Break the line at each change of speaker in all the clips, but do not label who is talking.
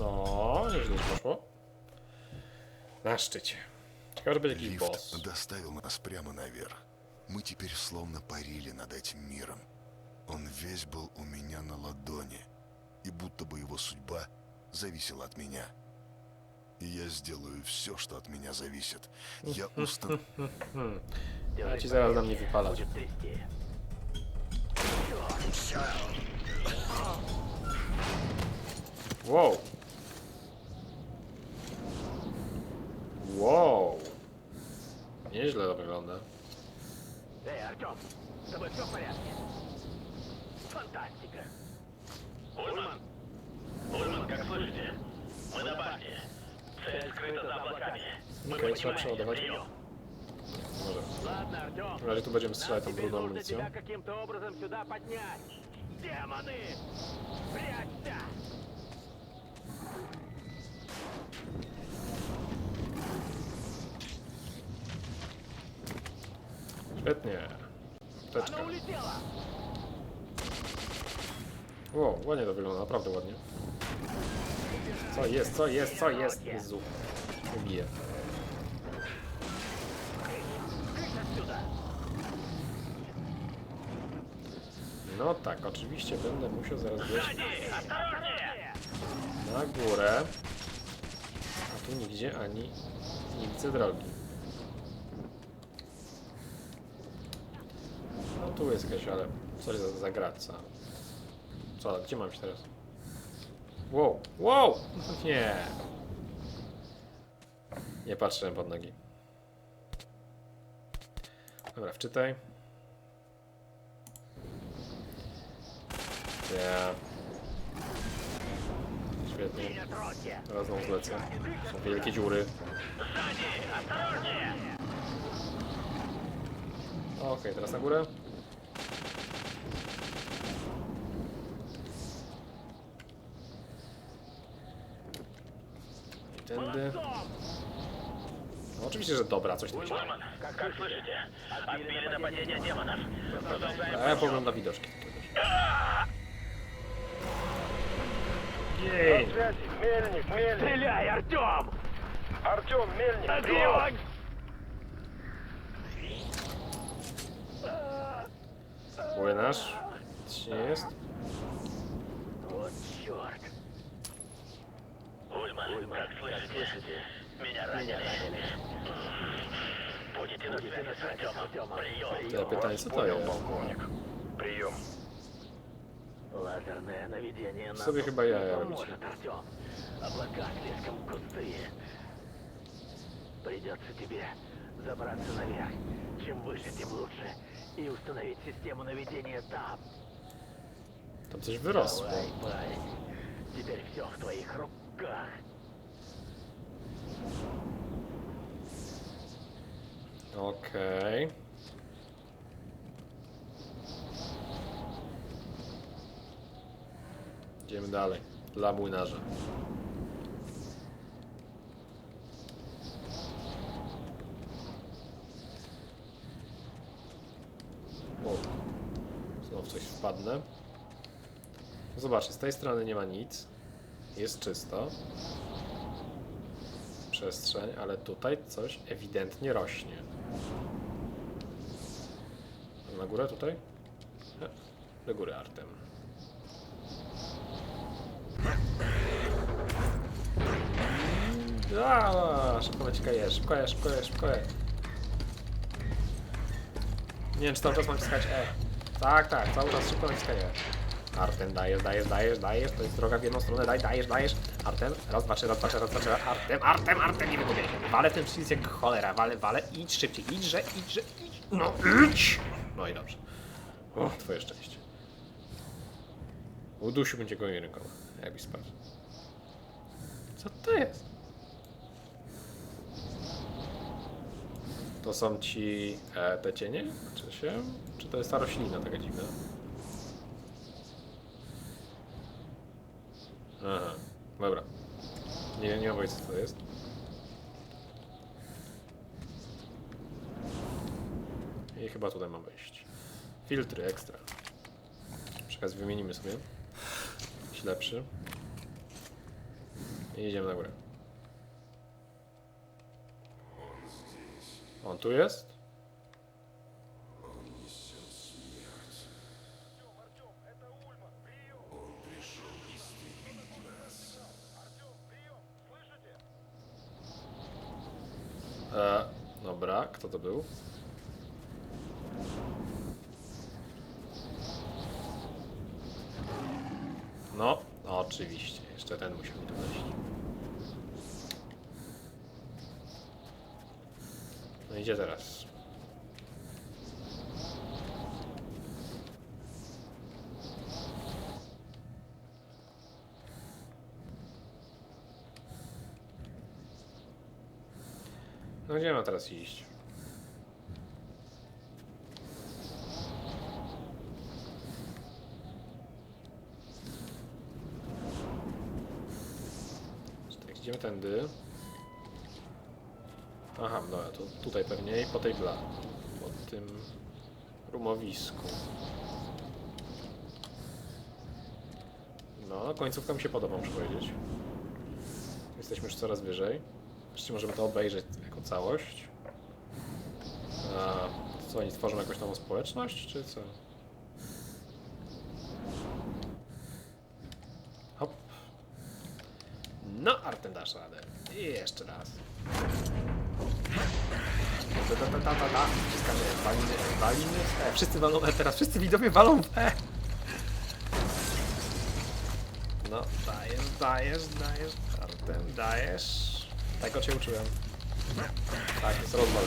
No, nieźle poszło. Na szczycie. Ciekawe, będzie jakiś
Лифт
boss.
доставил нас прямо наверх. Мы теперь словно парили над этим миром. Он весь был у меня на ладони, и будто бы его судьба зависела от меня. И я сделаю все, что от меня зависит. Я устан...
Ja ci zaraz na mnie. Wow. Wow. Nieźle to wygląda.
Эй, Артем, с тобой все в порядке? Фантастика.
Ульман? Ульман, как слышите? Мы на башне. Цель скрыта за облаками. Мы
Okej, trzeba
поднимаемся.
przeładować.
Прием.
Może.
Ладно, Артем.
W razie tu będziemy strzelać tą
Нам теперь
brudną
нужно
amunicją.
тебя каким-то образом сюда поднять. Демоны! Прячься!
Świetnie. Teczka. Wow, ładnie to wygląda, naprawdę ładnie. Co jest, co jest, co jest? Jezu. Ubiję. No tak, oczywiście będę musiał zaraz wejść na górę. A tu nigdzie ani nie widzę drogi. tu jest jakaś, ale coś za, za graca. Co, gdzie mam się teraz? Wow, wow! Nie! Nie patrzę pod nogi. Dobra, wczytaj. Ja. Świetnie. Teraz znowu zlecę. Są wielkie dziury. Okej, okay, teraz na górę. Tędy. No, oczywiście, że dobra, coś tu się.
Ульман, как слышите? Отбили нападение демонов. Продолжаем
A ja
подъем.
poglądam widoczki. Jej!
Мельник, мельник!
Стреляй, Артем!
Артем, мельник!
Огонь!
Płynarz. Nic się nie jest.
Вот черт!
Ульман, как слышите? Меня ранили. Будете на связи с Артемом. Прием.
Co to jest?
полковник. Прием.
Лазерное наведение на
chyba jaja robicie.
поможет, Артем. Облака слишком густые. Придется тебе забраться наверх. Чем выше, тем лучше. И установить систему наведения там.
Tam coś wyrosło.
Давай, парень. Теперь все в твоих руках.
Okej. Idziemy dalej. Dla młynarza. O. Znowu coś wpadnę. Zobaczcie, z tej strony nie ma nic. Jest czysto. Przestrzeń, ale tutaj coś ewidentnie rośnie. Na górę tutaj? Nie. Do góry Artem. A, szybko naciska je, szybko je, szybko je, szybko je. Nie wiem, czy cały czas mam wciskać E. Tak, tak, cały czas szybko naciskaj E. Artem, dajesz, dajesz, dajesz, dajesz, to jest droga w jedną stronę, daj, dajesz, dajesz. Artem, raz, dwa, trzy, raz, dwa, trzy, raz, dwa, trzy, Artem, Artem, Artem, nie wypowiedz się. Walę ten przycisk jak cholera, walę, walę, idź szybciej, idźże, idźże, idź, no idź! No i dobrze. O, twoje szczęście. Udusiłbym cię gołymi rękoma, jakbyś spadł. Co to jest? To są ci e, te cienie? Czy się? Czy to jest ta roślina taka dziwna? Aha, dobra. Nie, nie pojęcia co to jest. I chyba tutaj mam wejść. Filtry ekstra. Przekaz wymienimy sobie. Jakiś lepszy. I idziemy na górę. On tu jest? E, dobra, kto to był? No, oczywiście, jeszcze ten musiał mi dojść. No idzie teraz. No gdzie mam teraz iść? Tak, idziemy tędy. Aha, dobra, to tutaj pewnie i po tej bla. Po tym rumowisku. No, końcówka mi się podoba, muszę powiedzieć. Jesteśmy już coraz wyżej. Wreszcie możemy to obejrzeć jako całość. A co, oni tworzą jakąś nową społeczność, czy co? Hop. No, Artem dasz radę. I jeszcze raz. Ta, ta, ta, ta, ta. Wciskamy, w E. Wszyscy walą E teraz, wszyscy widzowie walą w E. No, dajesz, dajesz, dajesz, Artem, dajesz. Tego cię uczyłem. Tak, jest rozwal.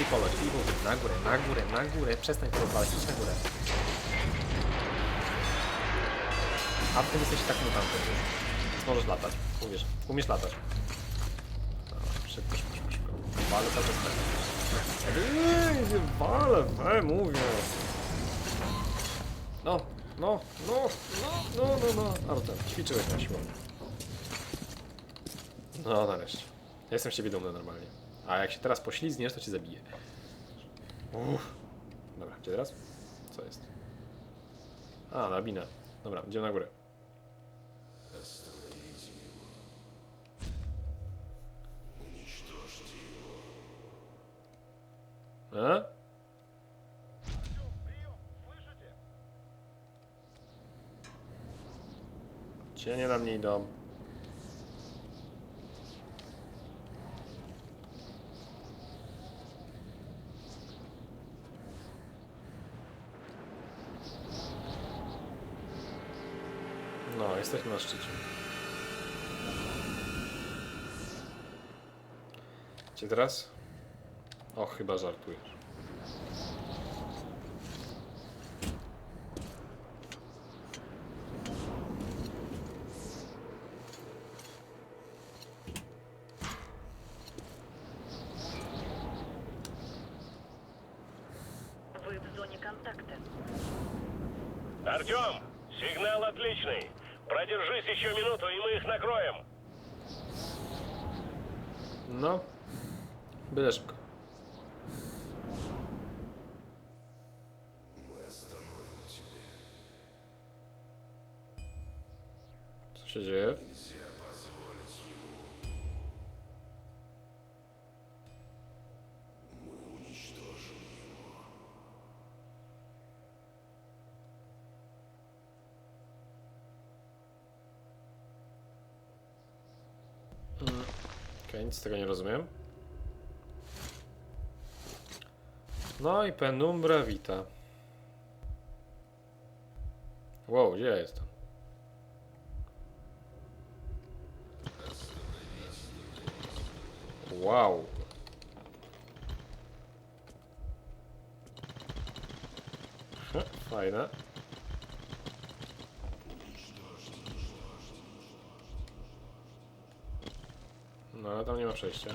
I poleć, i mówię, na górę, na górę, na górę, przestań to rozwalać, idź na górę. Artem jesteś tak mutantem już. Więc możesz latać, uwierz, umiesz latać. Dobra, Szybko, szybko, szybko, szybko. Walę cały czas tak. Eee, walę, we, mówię. No, no, no, no, no, no, no. Artem, ćwiczyłeś na siłę. No, nareszcie. Jestem z ciebie dumny normalnie. A jak się teraz poślizgniesz, to cię zabiję. Uff. Dobra, gdzie teraz? Co jest? A, nabina. Dobra, idziemy na górę. A? Cienie na mnie idą. No, jesteśmy na szczycie. Gdzie teraz? O, chyba żartujesz.
Вы в зоне контакта.
Артем, сигнал отличный. Продержись еще минуту, и мы их накроем.
No, byle szybko. Co Okej, nic z tego nie rozumiem. No i penumbra vita. Wow, gdzie ja jestem? Wow. Heh, Fajne. No ale tam nie ma przejścia.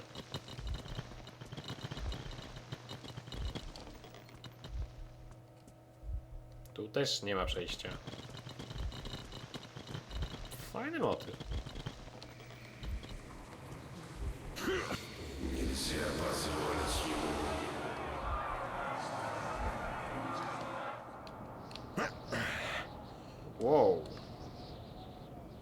Tu też nie ma przejścia. Fajny motyw.
Нельзя